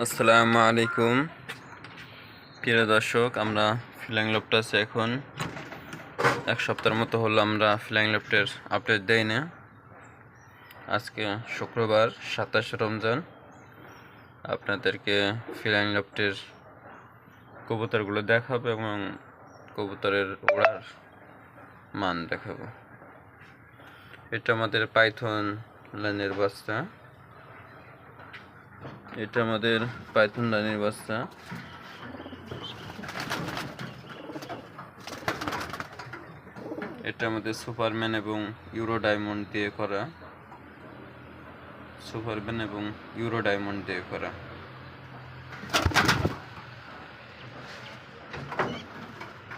আসসালামু আলাইকুম। প্রিয় দর্শক, আমরা ফ্লাইং ল্যাপটাসে এখন। এক সপ্তাহের মতো হলো আমরা ফ্লাইং ল্যাপটের আপডেট দেই না। আজকে শুক্রবার, সাতাশ রমজান। আপনাদেরকে ফ্লাইং ল্যাপটের কবুতরগুলো দেখাবো এবং কবুতরের ওড়ার মান দেখাবো। এটা আমাদের পাইথন লাইনের বাচ্চা এটা আমাদের পাইথন লাইনের বাচ্চা। এটা আমাদের সুপারম্যান এবং ইউরো ডায়মন্ড দিয়ে করা। সুপারম্যান এবং ইউরো ডায়মন্ড দিয়ে করা।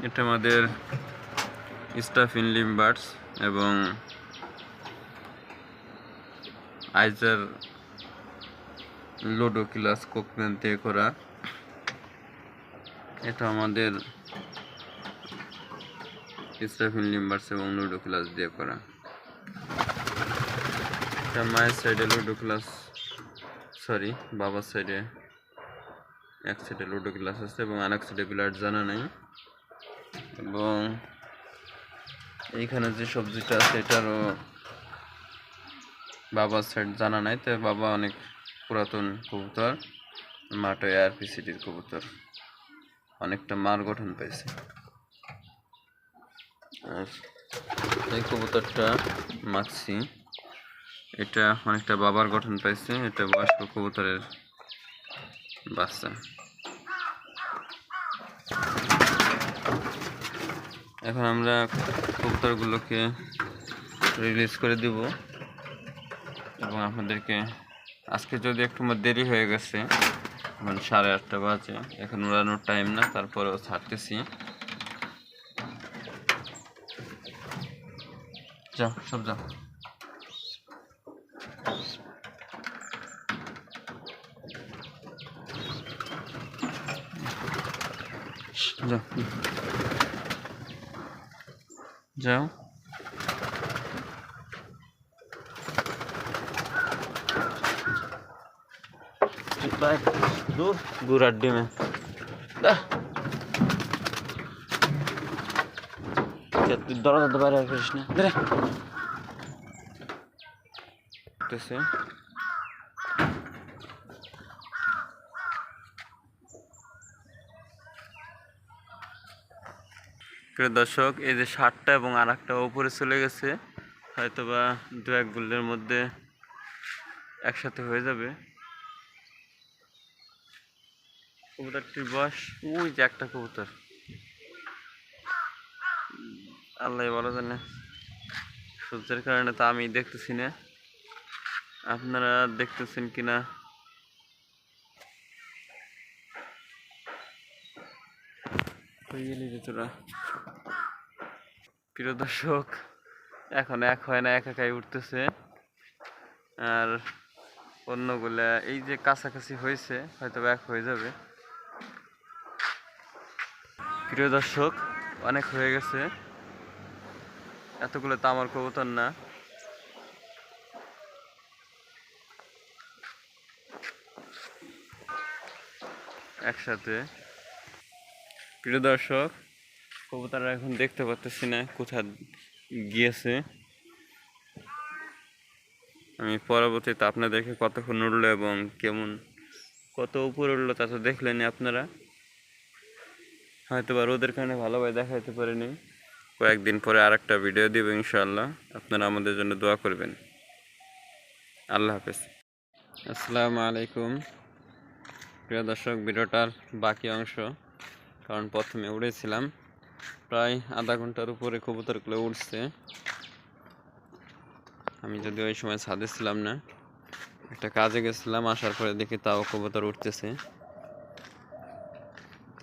এটা আমাদের স্টাফিন লিম্বার্স এবং আইজার লোডো ক্লাস কোকম্যান করা এটা আমাদের স্টাফিন লিম্বার্স এবং লুডো ক্লাস দিয়ে করা। এটা মায়ের সাইডে লুডো ক্লাস সরি বাবার সাইডে এক সাইডে লুডো ক্লাস আছে এবং আরেক সাইডে প্লেয়ার জানা নেই। এবং এইখানে যে সবজিটা আছে, এটারও বাবার সাইড জানা নাই, তো বাবা অনেক পুরাতন কবুতর মাটো এআরপিসিটির কবুতর। অনেকটা মার গঠন পাইছে আর এই কবুতরটা মাছি। এটা অনেকটা বাবার গঠন পাইছে এটা বয়স্ক কবুতরের বাচ্চা। এখন আমরা কবুতরগুলোকে রিলিজ করে দিব এবং আপনাদেরকে আজকে যদি একটু দেরি হয়ে গেছে, এখন সাড়ে আটটা বাজে, এখন উড়ানোর টাইম না, তারপরেও ছাড়তেছি। যাও, সব যাও। যাও। দূর দূর আড্ডি মে তুই দরজা তো বাইরে করিস না? প্রিয় দর্শক এই যে সাতটা এবং আর একটা উপরে চলে গেছে হয়তোবা দু এক গুল্লের মধ্যে একসাথে হয়ে যাবে। কবুতরটির বয়স? ওই যে একটা কবুতর। আল্লাহ বলো জানে। সূর্যের কারণে তো আমি দেখতেছি না। আপনারা দেখতেছেন কিনা তোরা? প্রিয় দর্শক এখন এক হয় না এক একাই উঠতেছে। আর অন্যগুলা এই যে কাছাকাছি হয়েছে হয়তো এক হয়ে যাবে। প্রিয় দর্শক, অনেক হয়ে গেছে। এতগুলো তো আমার কবুতর না। একসাথে। প্রিয় দর্শক, কবুতররা এখন দেখতে পাচ্তেছি না কোথায় গিয়েছে। আমি পরবর্তীতে আপনাদেরকে কতক্ষণ উঠল এবং কেমন, কত উপরে উঠল তা তো দেখলেন আপনারা। হয়তো বা রোদের কারণে ভালোভাবে দেখাইতে পারিনি। কয়েকদিন পরে আর একটা ভিডিও দিব ইনশাআল্লাহ। আপনারা আমাদের জন্য দোয়া করবেন। আল্লাহ হাফেজ। আসসালামু আলাইকুম। প্রিয় দর্শক, ভিডিওটার বাকি অংশ, কারণ প্রথমে উড়েছিলাম। প্রায় আধা ঘণ্টার উপরে কবুতরগুলো উঠছে আমি যদি ওই সময় ছাদে ছিলাম না। একটা কাজে গেছিলাম, আসার পরে দেখি তাও কবুতর উঠতেছে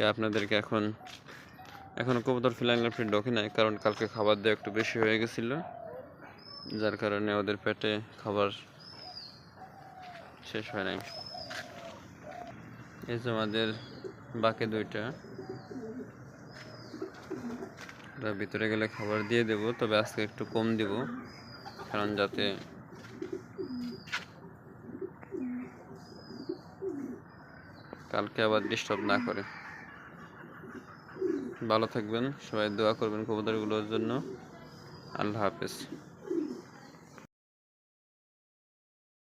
তো আপনাদেরকে এখন, এখনও কবুতর ফিলাইন লাফটি ঢোকে নাই, কারণ কালকে খাবার দেওয়া একটু বেশি হয়ে গেছিল। যার কারণে ওদের পেটে খাবার শেষ হয় নাই। এই যে আমাদের বাকি দুইটা। ভিতরে গেলে খাবার দিয়ে দেব, তবে আজকে একটু কম দিব, কারণ যাতে কালকে আবার ডিস্টার্ব না করে। ভালো থাকবেন সবাই দোয়া করবেন কবুতরগুলোর জন্য। আল্লাহ হাফেজ।